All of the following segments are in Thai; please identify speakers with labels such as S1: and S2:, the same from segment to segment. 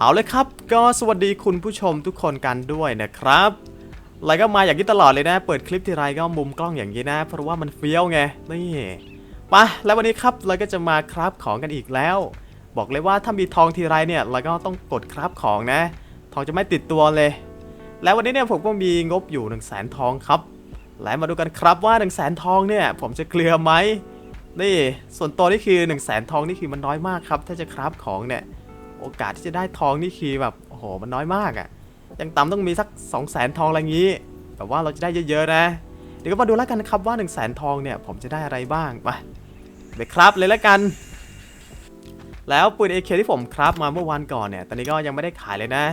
S1: เอาเลยครับ ก็สวัสดีคุณผู้ชมทุกคนกันด้วยนะครับแล้วก็มาอย่างนี้ตลอดเลยนะ เปิดคลิปทีไรก็มุมกล้องอย่างนี้นะ เพราะว่ามันเฟี้ยวไง นี่ไปะแล้ววันนี้ครับเราก็จะมาคราฟของกันอีกแล้ว บอกเลยว่าถ้ามีทองทีไรเนี่ยเราก็ต้องกดคราฟของนะ ทองจะไม่ติดตัวเลย แล้ววันนี้เนี่ยผมก็มีงบอยู่1นึ่งแสนทองครับ และมาดูกันครับว่า1นึ่งแสนทองเนี่ย ผมจะเกลือไหมนี่ ส่วนตัวนี่คือ1นึ่งแสนทองนี่คือมันน้อยมากครับ ถ้าจะคราฟของเนี่ย โอกาสที่จะได้ทองนี่คือแบบโอ้โหมันน้อยมากอะ่ะยังต่ำต้องมีสัก 2 0 0แสนทองอะไรงี้แบบว่าเราจะได้เยอะๆนะ เดี๋ยวก็มาดูแล้วกันนะครับว่า 1 0 0 0 0แสนทองเนี่ยผมจะได้อะไรบ้างไปไปครับเลยแล้วกัน แล้วปืน AK ที่ผมครับมาเมื่อวันก่อนเนี่ย ตอนนี้ก็ยังไม่ได้ขายเลยนะ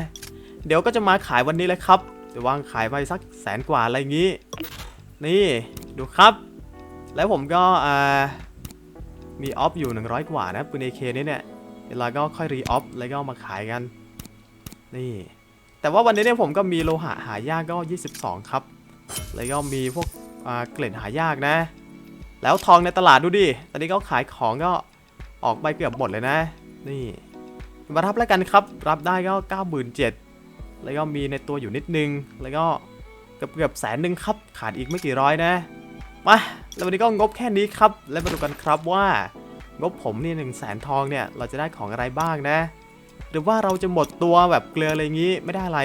S1: เดี๋ยวก็จะมาขายวันนี้เลยครับจะวางขายไปสักแสนกว่าอะไรงี้ นี่ดูครับ แล้วผมก็มีออฟอยู่ 100 กว่านะปืน AK นี้เนี่ย เดี๋ยวเราก็ค่อยรีออฟแล้วก็มาขายกัน นี่ แต่ว่าวันนี้เนี่ยผมก็มีโลหะหายากก็ 22 ครับ แล้วก็มีพวกอ่าเกล็ดหายากนะ แล้วทองในตลาดดูดิ ตอนนี้ก็ขายของก็ออกไปเกือบหมดเลยนะ นี่มารับแล้วกันครับ รับได้ก็ 97,000แล้วก็มีในตัวอยู่นิดนึง แล้วก็เกือบเกือบแสนหนึ่งครับ ขาดอีกไม่กี่ร้อยนะ มา แล้ววันนี้ก็งบแค่นี้ครับ แล้วมาดูกันครับว่า งบผมนี่หนึ่งแสนทองเนี่ยเราจะได้ของอะไรบ้างนะ หรือว่าเราจะหมดตัวแบบเกลืออะไรอย่างนี้ไม่ได้อะไร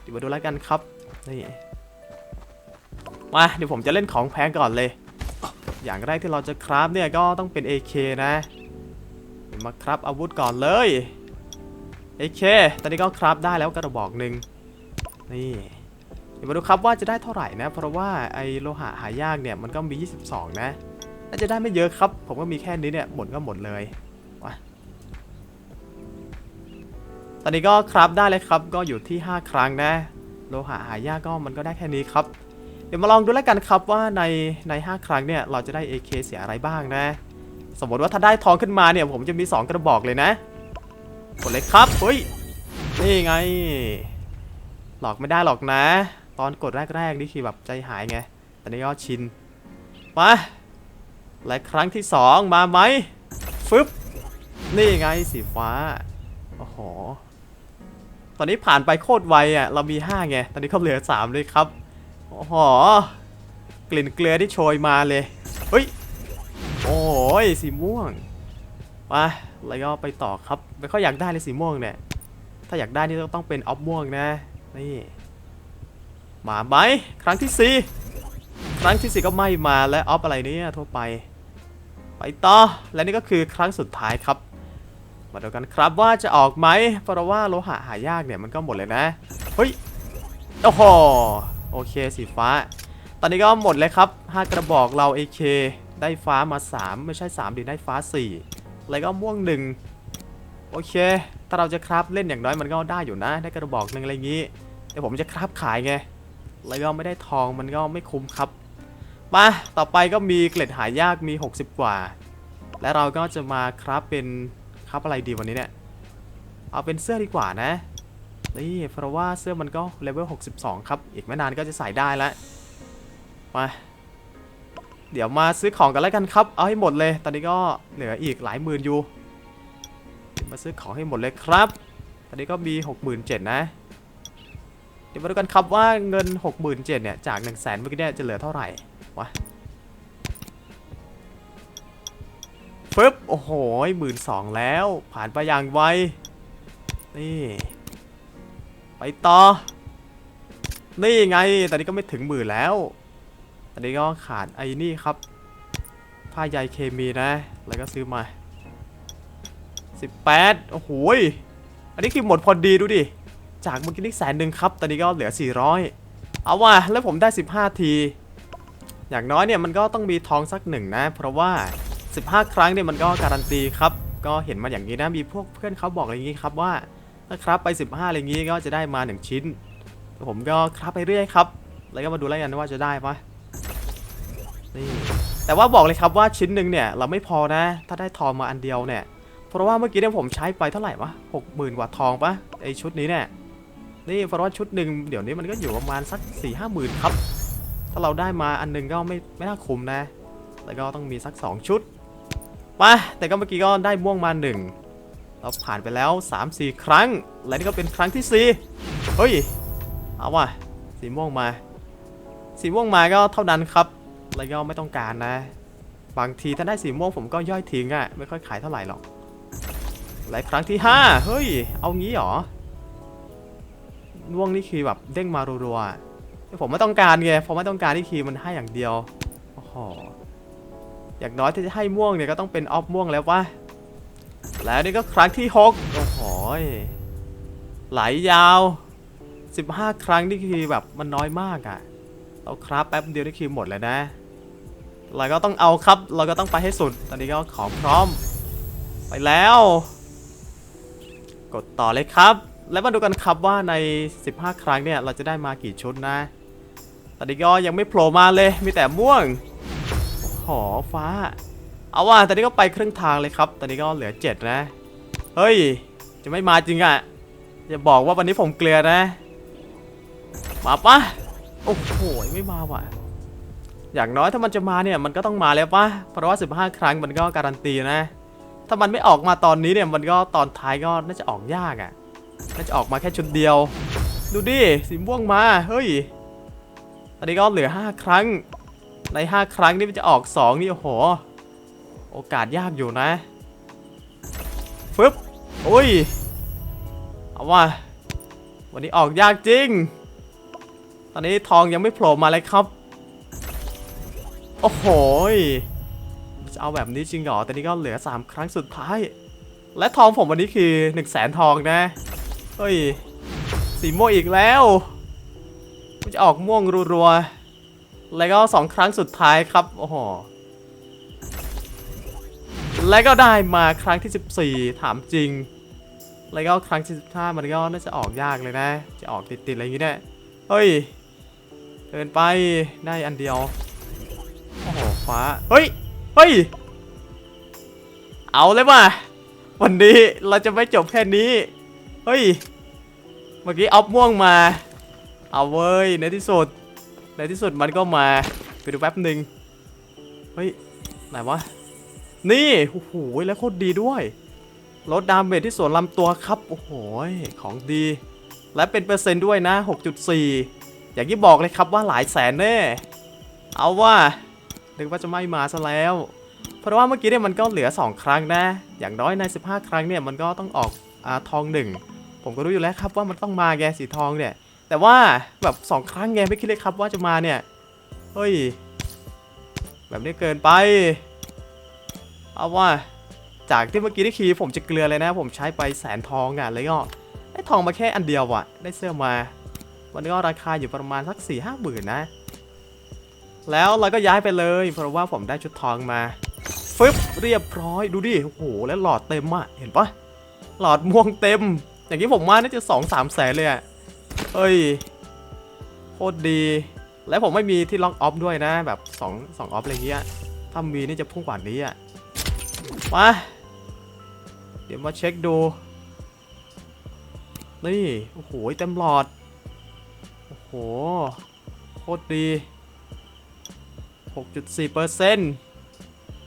S1: เดี๋ยวมาดูแล้วกันครับนี่มาเดี๋ยวผมจะเล่นของแพงก่อนเลย อย่างแรกที่เราจะคราฟเนี่ยก็ต้องเป็น AK นะเดี๋ยวมาคราฟอาวุธก่อนเลย AK ตอนนี้ก็คราฟได้แล้วกระบอกหนึ่งนี่เดี๋ยวมาดูครับว่าจะได้เท่าไหร่นะ เพราะว่าไอโลหะหายากเนี่ยมันก็มี 22 นะ น่าจะได้ไม่เยอะครับ ผมก็มีแค่นี้เนี่ยหมดก็หมดเลยมาตอนนี้ก็ครับได้เลยครับ ก็อยู่ที่ 5 ครั้งนะ โลหะหายากก็มันก็ได้แค่นี้ครับ เดี๋ยวมาลองดูแล้วกันครับว่าในใน 5 ครั้งเนี่ยเราจะได้ AK เสียอะไรบ้างนะ สมมติว่าถ้าได้ทองขึ้นมาเนี่ยผมจะมี 2 กระบอกเลยนะกดเลยครับเฮ้ยนี่ไง หลอกไม่ได้หรอกนะ ตอนกดแรกๆนี่คือแบบใจหายไง ตอนนี้ก็ชิน มา และครั้งที่สองมาไหมฟึบนี่ไงสีฟ้า โอ้โห ตอนนี้ผ่านไปโคตรไวอะ เรามี 5 ไง ตอนนี้เขาเหลือ 3 เลยครับ โอ้โห กลิ่นเกลือที่โชยมาเลย เฮ้ย โอ้ยสีม่วงมาแล้วก็ไปต่อครับไม่ค่อยอยากได้เลยสีม่วงเนี่ย ถ้าอยากได้นี่ต้องเป็นออฟม่วงนะ นี่ มาไหมครั้งที่สี่ ครั้งที่สี่ก็ไม่มาและออฟอะไรเนี่ยทั่วไป ไปต่อ และนี่ก็คือครั้งสุดท้ายครับ มาดูกันครับว่าจะออกไหมเพราะว่าโลหะหายากเนี่ยมันก็หมดเลยนะ เฮ้ย โอ้โห โอเคสีฟ้า ตอนนี้ก็หมดเลยครับ 5 กระบอกเรา AK ได้ฟ้ามา 3 ไม่ใช่ 3 ดีได้ฟ้า 4 แล้วก็ม่วง1โอเค ถ้าเราจะคราฟเล่นอย่างน้อยมันก็ได้อยู่นะ ได้กระบอกหนึ่งอะไรอย่างนี้ แต่ผมจะคราฟขายไง แล้วก็ไม่ได้ทองมันก็ไม่คุ้มครับ มาต่อไปก็มีเกล็ดหายากมี 60 กว่า และเราก็จะมาครับเป็นครับอะไรดีวันนี้เนี่ย เอาเป็นเสื้อดีกว่านะนี่เพราะว่าเสื้อมันก็เลเวล62 ครับ อีกไม่นานก็จะใส่ได้แล้วมาเดี๋ยวมาซื้อของกันแล้วกันครับ เอาให้หมดเลย ตอนนี้ก็เหลืออีกหลายหมื่นอยู่ มาซื้อของให้หมดเลยครับ ตอนนี้ก็มี 67,000นะ ดี๋ยวมาดูกันครับว่าเงิน 67,000เนี่ยจาก 1 0 0 0 0แสนเมื่อกี้เนี่ยจะเหลือเท่าไหร่วะฟึบโอ้โหหมื่นสองแล้ว ผ่านไปอย่างไวนี่ไปต่อ นี่ไง ตอนนี้ก็ไม่ถึงหมื่นแล้ว ตอนนี้ก็ขาดไอ้นี่ครับ ผ้าใยเคมีนะ แล้วก็ซื้อมา 18 โอ้โห อันนี้คือหมดพอดีดูดิ จากเมื่อกี้นี่แสนหนึ่งครับ ตอนนี้ก็เหลือ 400 เอาว่ะแล้วผมได้ 15 ที อย่างน้อยเนี่ยมันก็ต้องมีทองสักหนึ่งนะ เพราะว่า 15 ครั้งเนี่ยมันก็การันตีครับ ก็เห็นมาอย่างนี้นะ มีพวกเพื่อนเขาบอกอะไรอย่างนี้ครับว่า ถ้าครับไป 15 อะไรอย่างนี้ก็จะได้มา 1 ชิ้น ผมก็ครับไปเรื่อยครับ แล้วก็มาดูแล้วกันว่าจะได้ปะนี่แต่ว่าบอกเลยครับว่าชิ้นหนึ่งเนี่ยเราไม่พอนะ ถ้าได้ทองมาอันเดียวเนี่ย เพราะว่าเมื่อกี้เนี่ยผมใช้ไปเท่าไหร่วะหกหมื่นกว่าทองปะไอชุดนี้เนี่ย นี่เพราะว่าชุดหนึ่งเดี๋ยวนี้มันก็อยู่ประมาณสัก4ี่ห้าหมื่นครับ ถ้าเราได้มาอันหนึงก็ไม่ไม่น่าคุ้มนะ แล้วก็ต้องมีสัก 2 ชุด มา แต่ก็เมื่อกี้ก็ได้ม่วงมาหนึ่งเราผ่านไปแล้ว 3-4 ครั้ง และนี่ก็เป็นครั้งที่ 4 เฮ้ย เอาว่ะ สีม่วงมา สีม่วงมาก็เท่านั้นครับ แล้วก็ไม่ต้องการนะ บางทีถ้าได้สีม่วงผมก็ย่อยทิ้งอะ่ะ ไม่ค่อยขายเท่าไหร่หรอกและครั้งที่ 5 เฮ้ย เอางี้หรอ ม่วงนี่คือแบบเด้งมารัวๆอะผมไม่ต้องการไงผมไม่ต้องการที่คีมันให้อย่างเดียวโอ้โหอย่างน้อยที่จะให้ม่วงเนี่ยก็ต้องเป็นออฟม่วงแล้ววะแล้วนี่ก็ครั้งที่หกโอ้โหไหลยาว 15 ครั้งนี่คือแบบมันน้อยมากอะ่ะเราครับแป๊บเดียวนี่คือหมดแล้วนะเราก็ต้องเอาครับ เราก็ต้องไปให้สุด ตอนนี้ก็ของพร้อม ไปแล้ว กดต่อเลยครับ แล้วมาดูกันครับว่าใน 15 ครั้งเนี่ยเราจะได้มากี่ชุดนะ ตอนนี้ก็ยังไม่โผล่มาเลย มีแต่ม่วงโอ้โหฟ้า เอาว่าตอนนี้ก็ไปครึ่งทางเลยครับ ตอนนี้ก็เหลือ 7 นะ เฮ้ย จะไม่มาจริงอะ่ะอย่าบอกว่าวันนี้ผมเกลือนะ มาปะโอ้โห ไม่มาว่ะ อย่างน้อยถ้ามันจะมาเนี่ยมันก็ต้องมาแล้วปะเพราะว่า 15 ครั้งมันก็การันตีนะ ถ้ามันไม่ออกมาตอนนี้เนี่ยมันก็ตอนท้ายก็น่าจะออกยากอะ่ะ น่าจะออกมาแค่ชุดเดียว ดูดิ สีม่วงมา เฮ้ย ตอนนี้ก็เหลือ 5 ครั้ง ใน 5 ครั้งนี่มันจะออก 2 นี่ โอ้โห โอกาสยากอยู่นะฟึบโอ้ย เอาว่า วันนี้ออกยากจริง ตอนนี้ทองยังไม่โผล่มาเลยครับ โอ้โหจะเอาแบบนี้จริงเหรอ แต่นี้ก็เหลือ 3 ครั้งสุดท้าย และทองผมวันนี้คือ 1 0 0 0 0แสนทองนะ เฮ้ย สีม่วงอีกแล้วมันจะออกม่วงรัวๆ แล้วก็2ครั้งสุดท้ายครับ โอ้โห และก็ได้มาครั้งที่ 14 ถามจริง แล้วก็ครั้งที่15มันก็น่าจะออกยากเลยนะ จะออกติดๆอะไรอย่างงี้เนี่ยเฮ้ย เดินไปได้อันเดียว โอ้โหฟ้า เฮ้ย เฮ้ย เอาเลยว่ะ วันนี้เราจะไม่จบแค่นี้ เฮ้ย เมื่อกี้ออฟม่วงมา เอาเว้ยในที่สุด ในที่สุดมันก็มา ไปดูแป๊บหนึ่งเฮ้ย ไหนวะ นี่ โอ้โห แล้วโคตรดีด้วย ลดดาเมจที่ส่วนลำตัวครับ โอ้โห ของดี และเป็นเปอร์เซ็นต์ด้วยนะ 6.4 อย่างที่บอกเลยครับว่าหลายแสนแน่ เอาว่านึกว่าจะไม่มาซะแล้ว เพราะว่าเมื่อกี้เนี่ยมันก็เหลือ 2 ครั้งนะ อย่างน้อยใน 15 ครั้งเนี่ยมันก็ต้องออกอทองหนึ่ง ผมก็รู้อยู่แล้วครับว่ามันต้องมาแกสีทองเนี่ย แต่ว่าแบบ2ครั้งไงไม่คิดเลยครับว่าจะมาเนี่ย เฮ้ย แบบนี้เกินไป เอาว่า จากที่เมื่อกี้ที่คีย์ผมจะเกลือเลยนะ ผมใช้ไปแสนทองอะแล้วก็ได้ทองมาแค่อันเดียวอะ ได้เสื้อมาวันนี้ก็ราคาอยู่ประมาณสัก4ี่ห้าหมื่นนะ แล้วเราก็ย้ายไปเลย เพราะว่าผมได้ชุดทองมาฟึบเรียบร้อยดูดิ โอ้โห แล้วหลอดเต็มอะเห็นปะหลอดม่วงเต็ม อย่างที่ผมว่าน่าจะสองสามแสนเลยอะเฮ้ย โคตรดี และผมไม่มีที่ล็อกออฟด้วยนะ แบบ2 2ออฟอะไรเงี้ย ถ้ามีนี่จะพุ่งกว่านี้อะมา เดี๋ยวมาเช็คดู นี่ โอ้โห เต็มหลอด โอ้โห โคตรดี 6.4เปอร์เซ็นต์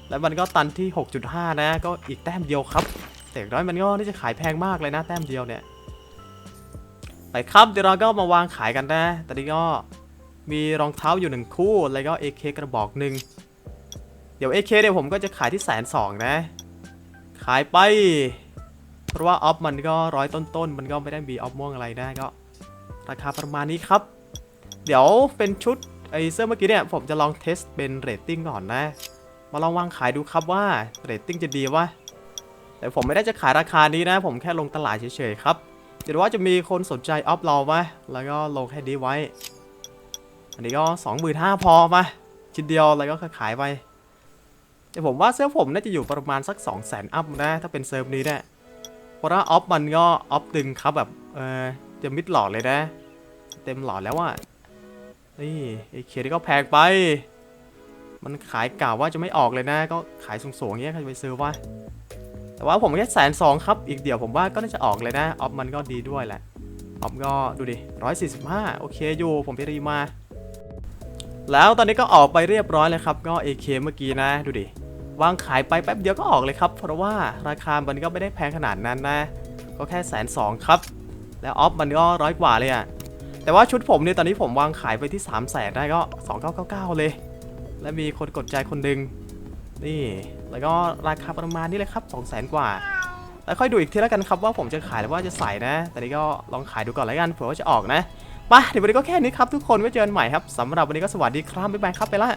S1: แล้วมันก็ตันที่ 6.5 นะ ก็อีกแต้มเดียวครับ อย่างน้อยมันก็น่าจะขายแพงมากเลยนะแต้มเดียวเนี่ยไปครับเดี๋ยวเราก็มาวางขายกันนะตอนนี้ก็มีรองเท้าอยู่หนึ่งคู่แล้วก็ AK กระบอกหนึ่งเดี๋ยว AK เนี่ยผมก็จะขายที่แสนสองนะ ขายไป เพราะว่าออฟมันก็ร้อยต้นๆ มันก็ไม่ได้มีออฟม่วงอะไรนะก็ ราคาประมาณนี้ครับ เดี๋ยวเป็นชุดไอเสื้อเมื่อกี้เนี่ย ผมจะลองเทสเป็นเรตติ้งก่อนนะ มาลองวางขายดูครับว่าเรตติ้งจะดีวะ แต่ผมไม่ได้จะขายราคานี้นะ ผมแค่ลงตลาดเฉยๆครับเดี๋ยวว่าจะมีคนสนใจออฟเราไหมแล้วก็ลงแค่นี้ไว้ อันนี้ก็25,000พอมาชิ้นเดียวแล้วก็ขายไปแต่ผมว่าเสื้อผมน่าจะอยู่ประมาณสัก2 0 0 0 0 0อัพนะถ้าเป็นเซิร์ฟนี้เนี่ยเพราะว่าออฟมันก็ออฟดึงครับแบบเออจะมิดหลอดเลยนะ เต็มหลอดแล้วอะนี่ไอเคนี่ก็แพงไป มันขายกล่าวว่าจะไม่ออกเลยนะ ก็ขายสูงๆอย่างเงี้ยใครจะไปซื้อวะ แต่ว่าผมแค่แสนสองครับ อีกเดี๋ยวผมว่าก็น่าจะออกเลยนะ ออฟมันก็ดีด้วยแหละ ออฟก็ดูดิ145โอเคอยู่ ผมไปรีมา แล้วตอนนี้ก็ออกไปเรียบร้อยเลยครับ ก็ AK เมื่อกี้นะ ดูดิ วางขายไปแป๊บเดียวก็ออกเลยครับ เพราะว่าราคามันก็ไม่ได้แพงขนาดนั้นนะ ก็แค่แสนสองครับ แล้วออฟมันก็ร้อยกว่าเลยอะแต่ว่าชุดผมเนี่ยตอนนี้ผมวางขายไปที่3 0 0แสนได้ก็ 2999 เลย และมีคนกดใจคนหนึ่งนี่ แล้วก็ราคาประมาณนี้เลยครับ 2 0 0แสนกว่า แล้วค่อยดูอีกทีแล้วกันครับว่าผมจะขายหรือว่าจะใส่นะ แต่นี้ก็ลองขายดูก่อนแล้วกันเผื่อว่าจะออกนะไปเดี๋ยววันนี้ก็แค่นี้ครับทุกคนไว้เจอกันใหม่ครับสำหรับวันนี้ก็สวัสดีครับบ๊ายบายครับไปละ